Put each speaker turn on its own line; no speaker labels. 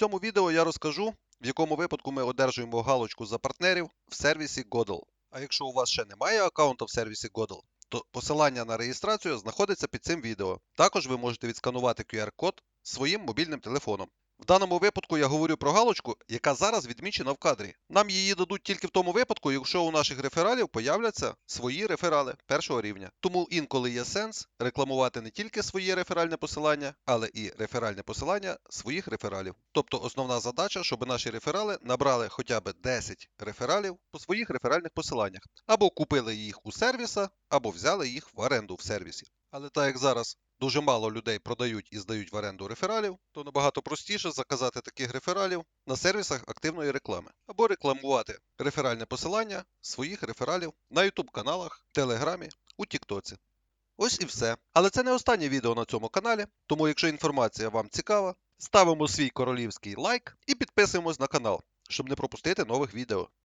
цьому відео я розкажу, в якому випадку ми одержуємо галочку за партнерів в сервісі Godel. А якщо у вас ще немає аккаунту в сервісі Godel, то посилання на реєстрацію знаходиться під цим відео. Також ви можете відсканувати QR-код своїм мобільним телефоном. В даному випадку я говорю про галочку, яка зараз відмічена в кадрі. Нам її дадуть тільки в тому випадку, якщо у наших рефералів появляться свої реферали першого рівня. Тому інколи є сенс рекламувати не тільки своє реферальне посилання, але і реферальне посилання своїх рефералів. Тобто основна задача, щоб наші реферали набрали хоча б 10 рефералів по своїх реферальних посиланнях, або купили їх у сервіса, або взяли їх в оренду в сервісі. Але так як зараз дуже мало людей продають і здають в оренду рефералів, то набагато простіше заказати таких рефералів на сервісах активної реклами або рекламувати реферальне посилання своїх рефералів на YouTube каналах, Телеграмі, у Тіктоці. Ось і все. Але це не останнє відео на цьому каналі, тому якщо інформація вам цікава, ставимо свій королівський лайк і підписуємось на канал, щоб не пропустити нових відео.